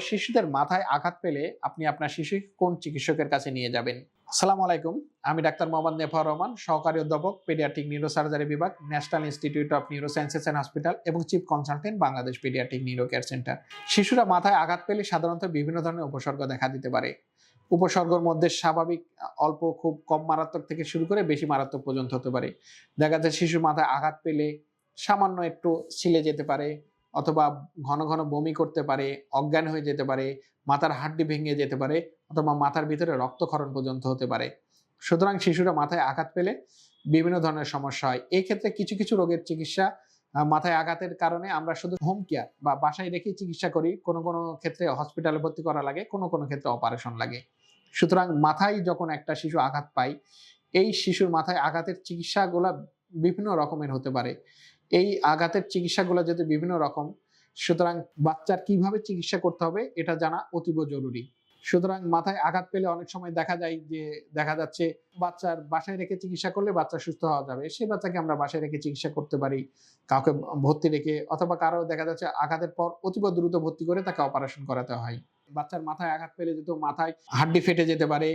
শিশুদের মাথায় আঘাত পেলে আপনি আপনার শিশু কোন চিকিৎসকের কাছে নিয়ে যাবেন? আসসালামু আলাইকুম, আমি ডাক্তার মোহাম্মদ নেফার রহমান, সহকারী অধ্যাপক পেডিয়াট্রিক নিউরোসার্জারি বিভাগ national institute of neurosciences and hospital এবং chief consultant Bangladesh paediatric neuro care centre শিশুরা মাথায় আঘাত পেলে সাধারণত বিভিন্ন ধরনের উপসর্গ দেখা দিতে পারে। উপসর্গের মধ্যে স্বাভাবিক, অল্প, খুব কম মারাত্মক থেকে শুরু করে বেশি মারাত্মক পর্যন্ত হতে পারে। দেখা যায় শিশুর মাথায় আঘাত পেলে সামান্য একটু ছিলে যেতে পারে অথবা ঘন ঘন বমি করতে পারে, অজ্ঞান হয়ে যেতে পারে, মাথার হাড্ডি ভেঙে যেতে পারে অথবা মাথার ভিতরে রক্তক্ষরণ পর্যন্ত হতে পারে। সুতরাং শিশুরা মাথায় আঘাত পেলে বিভিন্ন ধরনের সমস্যা হয়। এই ক্ষেত্রে কিছু কিছু রোগের চিকিৎসা মাথায় আঘাতের কারণে আমরা শুধু হোম কেয়ার বা বাসায় রেখে চিকিৎসা করি। কোনো কোনো ক্ষেত্রে হসপিটালে ভর্তি করা লাগে, কোনো কোনো ক্ষেত্রে অপারেশন লাগে। সুতরাং মাথায় যখন একটা শিশু আঘাত পায়, এই শিশুর মাথায় আঘাতের চিকিৎসাগুলা বিভিন্ন রকমের হতে পারে। এই আঘাতের চিকিৎসাগুলো যদি বিভিন্ন রকম, সুতরাং বাচ্চার কীভাবে চিকিৎসা করতে হবে এটা জানা অতীব জরুরি। সুতরাং মাথায় আঘাত পেলে অনেক সময় দেখা যায় যে, দেখা যাচ্ছে বাচ্চার বাসায় রেখে চিকিৎসা করলে বাচ্চা সুস্থ হওয়া যাবে। সেই বাচ্চাকে আমরা বাসায় রেখে চিকিৎসা করতে পারি, কাউকে ভর্তি রেখে অথবা কারও দেখা যাচ্ছে আঘাতের পর অতীব দ্রুত ভর্তি করে তাকে অপারেশন করাতে হয়। বাচ্চার মাথায় আঘাত পেলে যেহেতু মাথায় হাড্ডি ফেটে যেতে পারে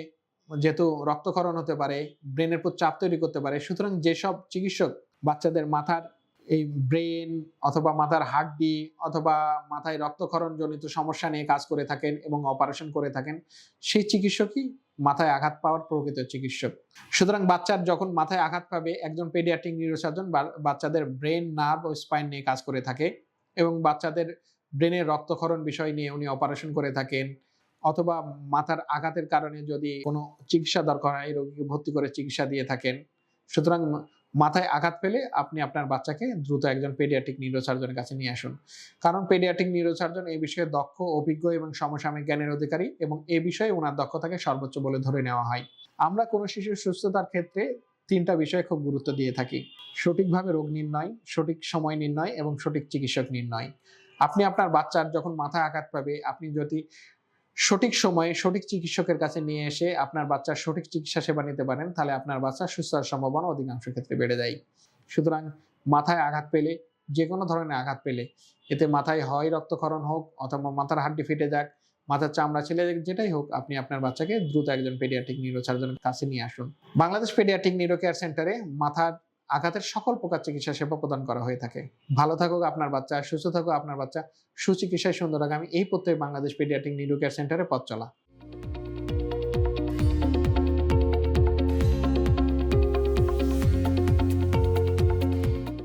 যেহেতু রক্তক্ষরণ হতে পারে ব্রেনের উপর চাপ তৈরি করতে পারে, সুতরাং যেসব চিকিৎসক বাচ্চাদের মাথার এই ব্রেন অথবা মাথার হাড্ডি অথবা মাথায় রক্তক্ষরণ জনিত সমস্যা নিয়ে কাজ করে থাকেন এবং অপারেশন করে থাকেন, সেই চিকিৎসকই মাথায় আঘাত পাওয়ার প্রকৃত চিকিৎসক। সুতরাং বাচ্চার যখন মাথায় আঘাত পাবে, একজন পেডিয়াট্রিক নিউরোসার্জন বাচ্চাদের ব্রেন নার্ভ ও স্পাইন নিয়ে কাজ করে থাকে এবং বাচ্চাদের ব্রেনের রক্তক্ষরণ বিষয় নিয়ে উনি অপারেশন করে থাকেন অথবা মাথার আঘাতের কারণে যদি কোনো চিকিৎসা দরকার হয় রোগীকে ভর্তি করে চিকিৎসা দিয়ে থাকেন, সুতরাং মাথায় আঘাত পেলে আপনি আপনার বাচ্চাকে দ্রুত একজন পেডিয়াট্রিক নিউরোসার্জনের কাছে নিয়ে আসুন। কারণ পেডিয়াট্রিক নিউরোসার্জন এই বিষয়ে দক্ষ, অভিজ্ঞ এবং সমসাময়িক জ্ঞানের অধিকারী এবং এ বিষয়ে ওনার দক্ষতাকে সর্বোচ্চ বলে ধরে নেওয়া হয়। আমরা কোনো শিশুর সুস্থতার ক্ষেত্রে তিনটা বিষয়ে খুব গুরুত্ব দিয়ে থাকি। সঠিকভাবে রোগ নির্ণয়, সঠিক সময় নির্ণয় এবং সঠিক চিকিৎসক নির্ণয়। আপনি আপনার বাচ্চার যখন মাথায় আঘাত পাবে, আপনি যদি সঠিক সময়ে সঠিক চিকিৎসকের কাছে নিয়ে এসে আপনার বাচ্চার সঠিক চিকিৎসা সেবা নিতে পারেন, তাহলে আপনার বাচ্চার সুস্থ হওয়ার সম্ভাবনা অধিকাংশ ক্ষেত্রে বেড়ে যায়। সুতরাং মাথায় আঘাত পেলে যে কোনো ধরনের আঘাত পেলে, এতে মাথায় হয় রক্তক্ষরণ হোক অথবা মাথার হাড্ডি ফেটে যাক, মাথার চামড়া ছেলে যেটাই হোক, আপনি আপনার বাচ্চাকে দ্রুত একজন পেডিয়াট্রিক নিউরোসার্জনের কাছে নিয়ে আসুন। বাংলাদেশ পেডিয়াট্রিক নিউরো কেয়ার সেন্টারে মাথার আঘাতের সকল প্রকার চিকিৎসা সেবা প্রদান করা হয়ে থাকে। ভালো থাকুক আপনার বাচ্চা, সুস্থ থাকুক আপনার বাচ্চা। সুচিকিৎসায় সুন্দর আগামী এই প্রত্যেক বাংলাদেশ পেডিয়াটিক নিউরো কেয়ার সেন্টারে পথ চলা।